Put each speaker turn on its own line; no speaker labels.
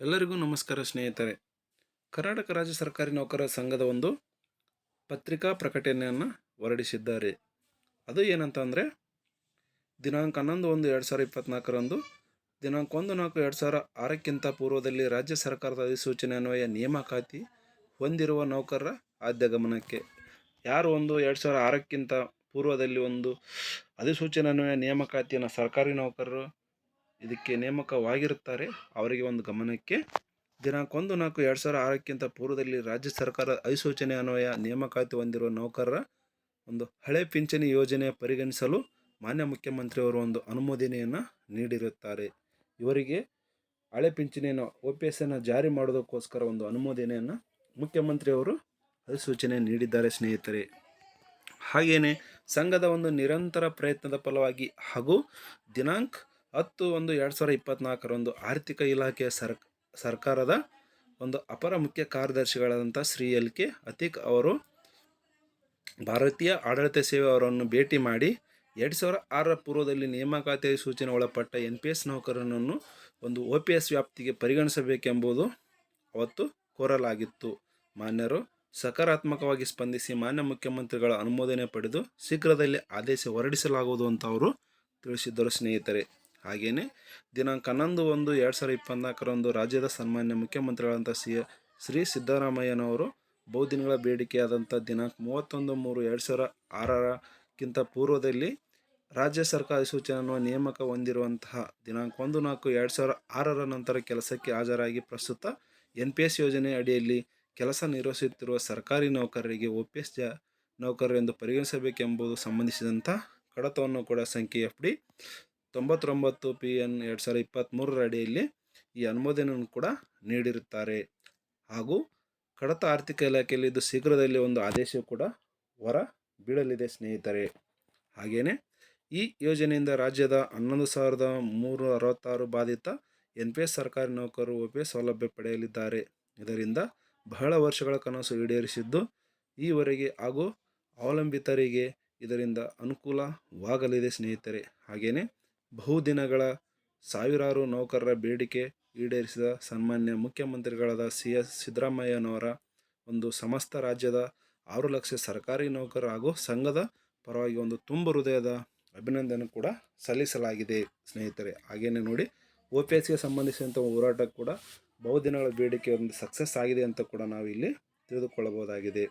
ಎಲ್ಲರಿಗೂ ನಮಸ್ಕಾರ ಸ್ನೇಹಿತರೆ. ಕರ್ನಾಟಕ ರಾಜ್ಯ ಸರ್ಕಾರಿ ನೌಕರರ ಸಂಘದ ಒಂದು ಪತ್ರಿಕಾ ಪ್ರಕಟಣೆಯನ್ನು ಹೊರಡಿಸಿದ್ದಾರೆ. ಅದು ಏನಂತ ಅಂದರೆ ದಿನಾಂಕ ಹನ್ನೊಂದು ಒಂದು ಎರಡು ಸಾವಿರದ ಇಪ್ಪತ್ತ್ನಾಲ್ಕರಂದು ದಿನಾಂಕ ಒಂದು ನಾಲ್ಕು ಎರಡು ಸಾವಿರ ಆರಕ್ಕಿಂತ ಪೂರ್ವದಲ್ಲಿ ರಾಜ್ಯ ಸರ್ಕಾರದ ಅಧಿಸೂಚನೆ ಅನ್ವಯ ನೇಮಕಾತಿ ಹೊಂದಿರುವ ನೌಕರರ ಆದ್ಯ ಗಮನಕ್ಕೆ ಯಾರು ಒಂದು ಎರಡು ಸಾವಿರ ಆರಕ್ಕಿಂತ ಪೂರ್ವದಲ್ಲಿ ಒಂದು ಅಧಿಸೂಚನೆ ಅನ್ವಯ ನೇಮಕಾತಿಯನ್ನು ಸರ್ಕಾರಿ ನೌಕರರು ಇದಕ್ಕೆ ನೇಮಕವಾಗಿರುತ್ತಾರೆ. ಅವರಿಗೆ ಒಂದು ಗಮನಕ್ಕೆ ದಿನಾಂಕ ಒಂದು ನಾಲ್ಕು ಎರಡು ಸಾವಿರ ಆರಕ್ಕಿಂತ ಪೂರ್ವದಲ್ಲಿ ರಾಜ್ಯ ಸರ್ಕಾರ ಅಧಿಸೂಚನೆ ಅನ್ವಯ ನೇಮಕಾತಿ ಹೊಂದಿರುವ ನೌಕರರ ಒಂದು ಹಳೆ ಪಿಂಚಣಿ ಯೋಜನೆ ಪರಿಗಣಿಸಲು ಮಾನ್ಯ ಮುಖ್ಯಮಂತ್ರಿಯವರು ಒಂದು ಅನುಮೋದನೆಯನ್ನು ನೀಡಿರುತ್ತಾರೆ. ಇವರಿಗೆ ಹಳೆ ಪಿಂಚಣಿಯನ್ನು ಒ ಪಿ ಎಸ್ಸನ್ನು ಜಾರಿ ಮಾಡೋದಕ್ಕೋಸ್ಕರ ಒಂದು ಅನುಮೋದನೆಯನ್ನು ಮುಖ್ಯಮಂತ್ರಿಯವರು ಅಧಿಸೂಚನೆ ನೀಡಿದ್ದಾರೆ ಸ್ನೇಹಿತರೆ. ಹಾಗೆಯೇ ಸಂಘದ ಒಂದು ನಿರಂತರ ಪ್ರಯತ್ನದ ಫಲವಾಗಿ ಹಾಗೂ ದಿನಾಂಕ ಹತ್ತು ಒಂದು ಎರಡು ಸಾವಿರ ಇಪ್ಪತ್ತ್ನಾಲ್ಕರಂದು ಆರ್ಥಿಕ ಇಲಾಖೆಯ ಸರ್ ಸರ್ಕಾರದ ಒಂದು ಅಪರ ಮುಖ್ಯ ಕಾರ್ಯದರ್ಶಿಗಳಾದಂಥ ಶ್ರೀ ಎಲ್ ಕೆ ಅತೀಕ್ ಅವರು ಭಾರತೀಯ ಆಡಳಿತ ಸೇವೆ ಅವರನ್ನು ಭೇಟಿ ಮಾಡಿ ಎರಡು ಸಾವಿರ ಆರರ ಪೂರ್ವದಲ್ಲಿ ನೇಮಕಾತಿ ಸೂಚನೆ ಒಳಪಟ್ಟ ಎನ್ ಪಿ ಎಸ್ ನೌಕರನನ್ನು ಒಂದು ಒ ಪಿ ಎಸ್ ವ್ಯಾಪ್ತಿಗೆ ಪರಿಗಣಿಸಬೇಕೆಂಬುದು ಅವತ್ತು ಕೋರಲಾಗಿತ್ತು. ಮಾನ್ಯರು, ಸಕಾರಾತ್ಮಕವಾಗಿ ಸ್ಪಂದಿಸಿ ಮಾನ್ಯ ಮುಖ್ಯಮಂತ್ರಿಗಳ ಅನುಮೋದನೆ ಪಡೆದು ಶೀಘ್ರದಲ್ಲಿ ಆದೇಶ ಹೊರಡಿಸಲಾಗುವುದು ಅಂತ ಅವರು ತಿಳಿಸಿದ್ದರು ಸ್ನೇಹಿತರೆ. ಹಾಗೆಯೇ ದಿನಾಂಕ ಹನ್ನೊಂದು ಒಂದು ಎರಡು ಸಾವಿರದ ಇಪ್ಪತ್ನಾಲ್ಕರಂದು ರಾಜ್ಯದ ಸನ್ಮಾನ್ಯ ಮುಖ್ಯಮಂತ್ರಿಗಳಂಥ ಸಿ ಶ್ರೀ ಸಿದ್ದರಾಮಯ್ಯನವರು ಬಹುದಿನಗಳ ಬೇಡಿಕೆಯಾದಂಥ ದಿನಾಂಕ ಮೂವತ್ತೊಂದು ಮೂರು ಎರಡು ಸಾವಿರ ಆರರಕ್ಕಿಂತ ಪೂರ್ವದಲ್ಲಿ ರಾಜ್ಯ ಸರ್ಕಾರ ಸೂಚನೆಯನ್ನು ನೇಮಕ ಹೊಂದಿರುವಂತಹ ದಿನಾಂಕ ಒಂದು ನಾಲ್ಕು ಎರಡು ಸಾವಿರ ಆರರ ನಂತರ ಕೆಲಸಕ್ಕೆ ಹಾಜರಾಗಿ ಪ್ರಸ್ತುತ ಎನ್ ಪಿ ಎಸ್ ಯೋಜನೆ ಅಡಿಯಲ್ಲಿ ಕೆಲಸ ನಿರ್ವಹಿಸುತ್ತಿರುವ ಸರ್ಕಾರಿ ನೌಕರರಿಗೆ ಒ ಪಿ ಎಸ್ ಜ ನೌಕರರೆಂದು ಪರಿಗಣಿಸಬೇಕೆಂಬುದು ಸಂಬಂಧಿಸಿದಂಥ ಕಡತವನ್ನು ಕೂಡ ಸಂಖ್ಯೆ ಎಫ್ ಡಿ ತೊಂಬತ್ತೊಂಬತ್ತು ಪಿ ಎನ್ ಎರಡು ಸಾವಿರದ ಇಪ್ಪತ್ತ್ಮೂರರ ಅಡಿಯಲ್ಲಿ ಈ ಅನುಮೋದನೆಯನ್ನು ಕೂಡ ನೀಡಿರುತ್ತಾರೆ. ಹಾಗೂ ಕಡತ ಆರ್ಥಿಕ ಇಲಾಖೆಯಲ್ಲಿ ಇದು ಶೀಘ್ರದಲ್ಲಿ ಒಂದು ಆದೇಶ ಕೂಡ ಹೊರ ಬೀಳಲಿದೆ ಸ್ನೇಹಿತರೆ. ಹಾಗೆಯೇ ಈ ಯೋಜನೆಯಿಂದ ರಾಜ್ಯದ ಹನ್ನೊಂದು ಸಾವಿರದ ಮೂರು ಅರವತ್ತಾರು ಬಾಧಿತ ಎನ್ ಪಿ ಎಸ್ ಸರ್ಕಾರಿ ನೌಕರರು ಒ ಎಸ್ ಸೌಲಭ್ಯ ಪಡೆಯಲಿದ್ದಾರೆ. ಇದರಿಂದ ಬಹಳ ವರ್ಷಗಳ ಕನಸು ಈಡೇರಿಸಿದ್ದು ಈವರೆಗೆ ಹಾಗೂ ಅವಲಂಬಿತರಿಗೆ ಇದರಿಂದ ಅನುಕೂಲವಾಗಲಿದೆ ಸ್ನೇಹಿತರೆ. ಹಾಗೆಯೇ ಬಹುದಿನಗಳ ಸಾವಿರಾರು ನೌಕರರ ಬೇಡಿಕೆ ಈಡೇರಿಸಿದ ಸನ್ಮಾನ್ಯ ಮುಖ್ಯಮಂತ್ರಿಗಳಾದ ಸಿ ಎಸ್ ಸಿದ್ದರಾಮಯ್ಯನವರ ಒಂದು ಸಮಸ್ತ ರಾಜ್ಯದ ಆರು ಲಕ್ಷ ಸರ್ಕಾರಿ ನೌಕರರು ಹಾಗೂ ಸಂಘದ ಪರವಾಗಿ ಒಂದು ತುಂಬ ಹೃದಯದ ಅಭಿನಂದನೆ ಕೂಡ ಸಲ್ಲಿಸಲಾಗಿದೆ. ಸ್ನೇಹಿತರೆ ಹಾಗೆಯೇ ನೋಡಿ ಒ ಪಿ ಎಸ್ಗೆ ಸಂಬಂಧಿಸಿದಂಥ ಹೋರಾಟ ಕೂಡ ಬಹುದಿನಗಳ ಬೇಡಿಕೆ ಒಂದು ಸಕ್ಸಸ್ ಆಗಿದೆ ಅಂತ ಕೂಡ ನಾವು ಇಲ್ಲಿ ತಿಳಿದುಕೊಳ್ಳಬಹುದಾಗಿದೆ.